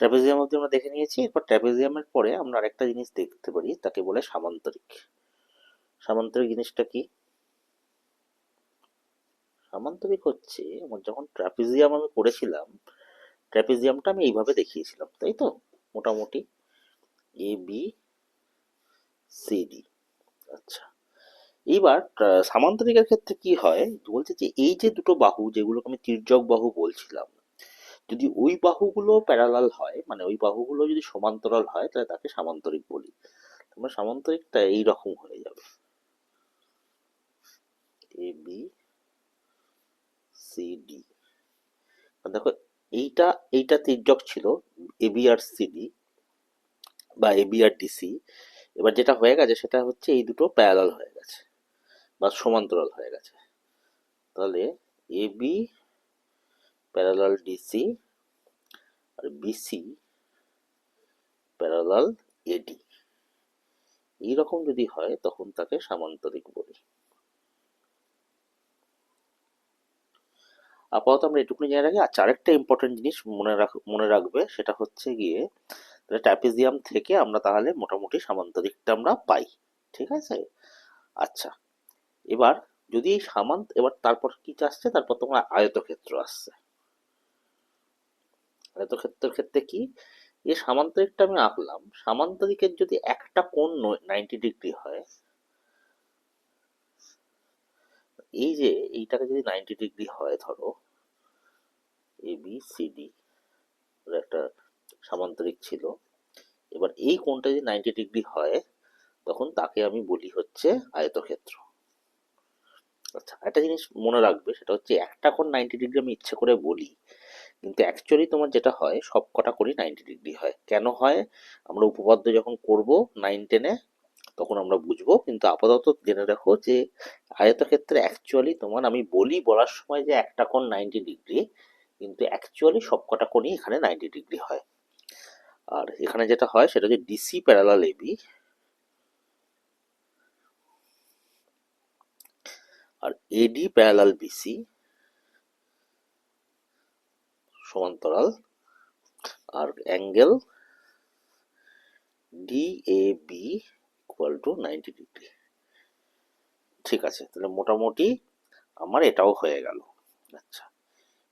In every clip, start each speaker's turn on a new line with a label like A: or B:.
A: Trapezium অবধি আমরা দেখে নিয়েছি, এরপর ট্র্যাপিজিয়ামের পরে আমরা আরেকটা জিনিস দেখতে পারি, তাকে বলে সামান্তরিক। সামান্তরিক জিনিসটা কি? সামান্তরিক হচ্ছে, আমার যখন ট্র্যাপিজিয়াম আমি করেছিলাম ট্র্যাপিজিয়ামটা আমি এইভাবে দেখিয়েছিলাম, তাই তো? মোটামুটি এ বি সি ডি আচ্ছা এইবার সামান্তরিকের ক্ষেত্রে কি হয়, বলছে যে এই যে দুটো বাহু, যেগুলোকে আমি তির্যক বাহু বলছিলাম যদি ওই বাহুগুলো প্যারালাল হয় মানে ওই বাহুগুলো যদি সমান্তরাল হয়, তাহলে তাকে সামান্তরিক বলি। তোমার সামান্তরিকটা এই রকম হয়ে যাবে। এ বি সি ডি দেখো, এইটা এইটা তির্যক ছিল এ বি আর সি ডি বা এ বি আর ডিসি এবার যেটা হয়ে গেছে, সেটা হচ্ছে এই দুটো প্যারালাল হয়ে গেছে বা সমান্তরাল হয়ে গেছে। তাহলে এ বি প্যারালাল ডিসি আর বিসি প্যারালাল এডি এইরকম যদি হয়, তখন তাকে সামান্তরিক বলি। আপাতত আমরা এটুকুনি জেনে রাখি আচ্ছা আরেকটা ইম্পর্টেন্ট জিনিস মনে রাখ, মনে রাখবে, সেটা হচ্ছে গিয়ে তাহলে ট্র্যাপিজিয়াম থেকে আমরা তাহলে মোটামুটি সামান্তরিকটা আমরা পাই, ঠিক আছে? আচ্ছা এবার যদি সামান্ত, এবার তারপর কি আসছে? তারপর তোমার আয়তক্ষেত্র আসছে। আয়তক্ষেত্রের ক্ষেত্রে কি? এই সামান্তরিকটা আমি আঁকলাম। সামান্তরিকের যদি একটা কোণ নাইনটি ডিগ্রি হয়, এই যে এইটাকে যদি নাইনটি ডিগ্রি হয়, ধরো এ বি সি ডি একটা সামান্তরিক ছিল, এবার এই কোণটা যদি নাইনটি ডিগ্রি হয়, তখন তাকে আমি বলি হচ্ছে আয়তক্ষেত্র। আচ্ছা একটা জিনিস মনে রাখবে, সেটা হচ্ছে একটা কোণ নাইনটি ডিগ্রি আমি ইচ্ছে করে বলি কিন্তু অ্যাকচুয়ালি তোমার যেটা হয়, সব কটা কোণই নাইনটি ডিগ্রি হয়। কেন হয়? আমরা উপপাদ্য যখন করব নাইন টেনে তখন আমরা বুঝব। কিন্তু আপাতত জেনে রাখো যে আয়তক্ষেত্রে অ্যাকচুয়ালি তোমার আমি বলি বলার সময় যে একটা কোণ নাইনটি ডিগ্রি কিন্তু অ্যাকচুয়ালি সব কটা কোণই এখানে নাইনটি ডিগ্রি হয়। আর এখানে যেটা হয়, সেটা হচ্ছে ডিসি প্যারালাল এবি আর এডি প্যারালাল বিসি সমান্তরাল, আর angle D A B equal to ninety degree ঠিক আছে, তাহলে মোটামুটি আমার এটাও হয়ে গেল। আচ্ছা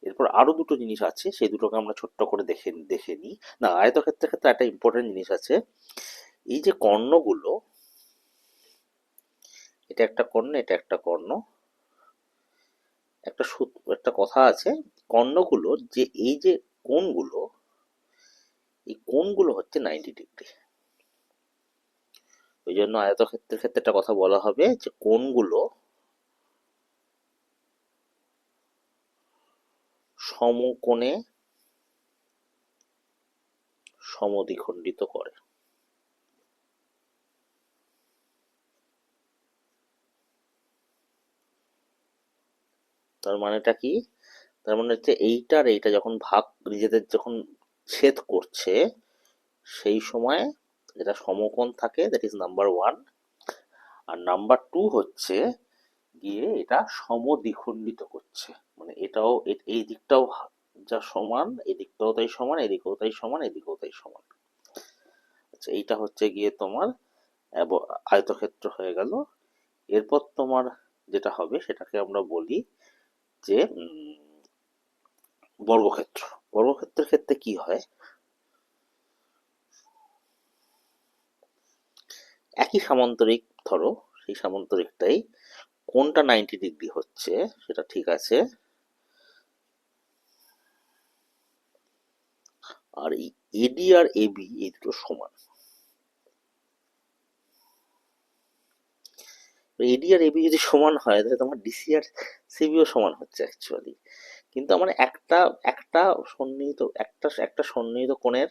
A: এরপর আরও দুটো জিনিস আছে, সেই দুটোকে আমরা ছোট্ট করে দেখে দেখে নিই। না আয়তক্ষেত্রের ক্ষেত্রে একটা ইম্পর্টেন্ট জিনিস আছে। এই যে কর্ণগুলো, এটা একটা কর্ণ, এটা একটা কর্ণ। একটা একটা কথা আছে কর্ণগুলো যে এই যে কোণগুলো, এই কোণগুলো হচ্ছে নাইনটি ডিগ্রি ওই জন্য আয়তক্ষেত্রের ক্ষেত্রে একটা কথা বলা হবে যে কোণগুলো সমকোণে সমদ্বিখণ্ডিত করে। তার মানেটা কি? তার মানে হচ্ছে এইটা আর এইটা যখন ভাগ নিজেদের যখন ছেদ করছে, সেই সময় যেটা সমকোণ থাকে দ্যাট ইজ নাম্বার ওয়ান আর নাম্বার টু হচ্ছে গিয়ে এটা সমদ্বিখণ্ডিত করছে। মানে এটাও এই দিকটাও যা সমান, এই দিকটাও তাই সমান এদিকেও তাই সমান এদিকেও তাই সমান। আচ্ছা এইটা হচ্ছে গিয়ে তোমার আয়তক্ষেত্র হয়ে গেল। এরপর তোমার যেটা হবে, সেটাকে আমরা বলি যে বর্গক্ষেত্র। বর্গক্ষেত্রের ক্ষেত্রে কি হয়? একই সামান্তরিক, ধরো, সেই সামান্তরিকটাই কোনটা নাইনটি ডিগ্রি হচ্ছে, সেটা ঠিক আছে। আর এই এডি আর এবি এই দুটো সমান। এডি আর এবি যদি সমান হয়, তাহলে তোমার ডিসি আর সিবিও সমান হচ্ছে অ্যাকচুয়ালি কিন্তু আমার একটা একটা সন্নিহিত, একটা একটা সন্নিহিত কোণের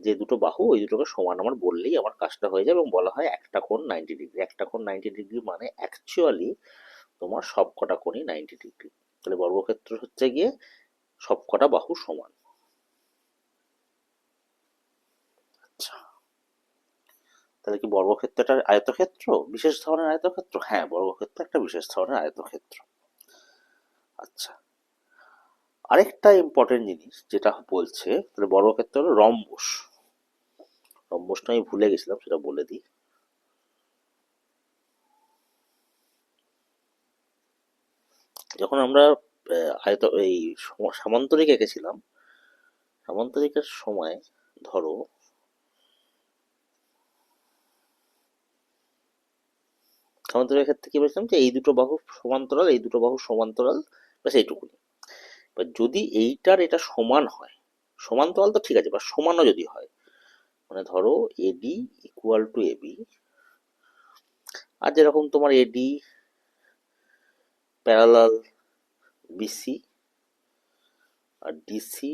A: যে দুটো বাহু, ওই দুটোকে সমান আমার বললেই আমার কাজটা হয়ে যাবে এবং বলা হয় একটা কোণ নাইনটি ডিগ্রি একটা কোণ নাইনটি ডিগ্রি মানে অ্যাকচুয়ালি তোমার সব কটা কোণই নাইনটি ডিগ্রি তাহলে বর্গক্ষেত্র হচ্ছে গিয়ে সব কটা বাহু সমান। আচ্ছা। তাহলে কি বর্গক্ষেত্রটা আয়তক্ষেত্র? বিশেষ ধরনের আয়তক্ষেত্র? হ্যাঁ বর্গক্ষেত্র একটা বিশেষ ধরনের আয়তক্ষেত্র। আচ্ছা। আরেকটা ইম্পর্টেন্ট জিনিস যেটা বলছে, তাহলে বড় ক্ষেত্রে হলো রম্বস। রম্বসটা আমি ভুলে গেছিলাম, সেটা বলে দিই। যখন আমরা আয়ত, এই সামান্তরিক এঁকেছিলাম, সামান্তরিকের সময় ধরো, সামান্তরিকের ক্ষেত্রে কি বলেছিলাম যে এই দুটো বাহু সমান্তরাল, এই দুটো বাহু সমান্তরাল, ব্যাস এইটুকুনি। এবার যদি এইটার এটা সমান হয় সমান্তরাল তো ঠিক আছে বা সমানও যদি হয় মানে ধরো এডি ইকুয়াল টু এবি আর যেরকম তোমার এডি প্যারালাল বিসি আর ডিসি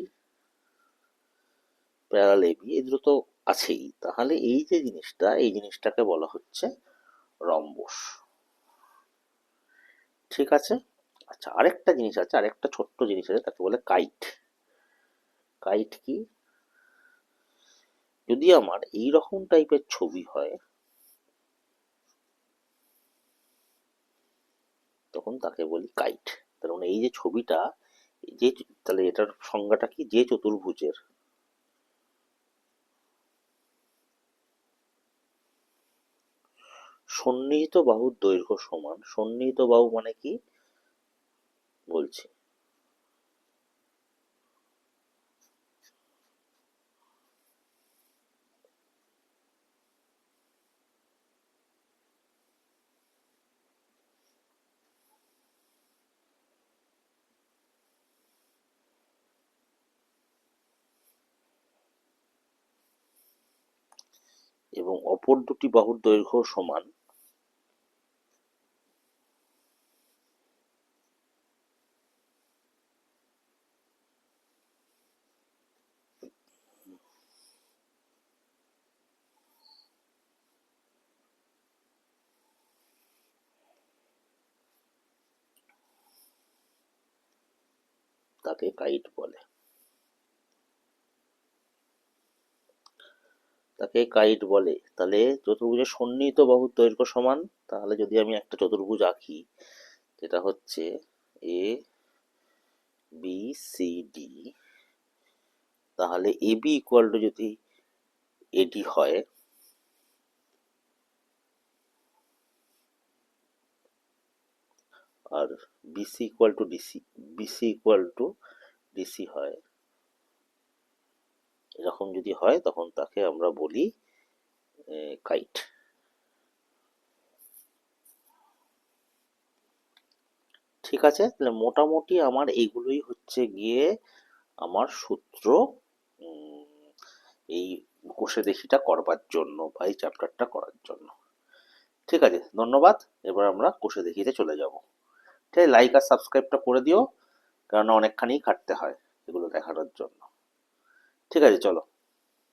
A: প্যারালাল এবি এই দুটো তো আছেই। তাহলে এই যে জিনিসটা, এই জিনিসটাকে বলা হচ্ছে রম্বস। ঠিক আছে? আচ্ছা আরেকটা জিনিস আছে, আরেকটা ছোট্ট জিনিস আছে, তাকে বলে কাইট কাইট কি? যদি আমার এই রকম টাইপের ছবি হয়, তখন তাকে বলি কাইট তার মানে এই যে ছবিটা, যে, তাহলে এটার সংজ্ঞাটা কি? যে চতুর্ভুজের। সন্নিহিত বাহুর দৈর্ঘ্য সমান। সন্নিহিত বাহু মানে কি? বলছি। এবং অপর দুটি বাহুর দৈর্ঘ্য সমান তাকে কাইট বলে। তাকে কাইট বলে। তাহলে চতুর্ভুজের সন্নিহিত বাহুর দৈর্ঘ্য সমান। তাহলে যদি আমি একটা চতুর্ভুজ আঁকি, যেটা হচ্ছে এ বি সি ডি তাহলে এ বি ইকুয়াল টু যদি এডি হয়, আর BC equal to DC BC equal to DC হয়। এরকম যদি হয়, তখন তাকে আমরা বলি কাইট ঠিক আছে? তাহলে মোটামুটি আমার এইগুলোই হচ্ছে গিয়ে আমার সূত্র এই কোষে দেখিটা করবার জন্য বা এই চ্যাপ্টারটা করার জন্য। ঠিক আছে? ধন্যবাদ। এবার আমরা কোষে দেখিতে চলে যাব। ঠিক আছে লাইক আর সাবস্ক্রাইবটা করে দিও কারণ অনেকখানি খাটতে হয় এগুলো দেখানোর জন্য। ঠিক আছে, চলো।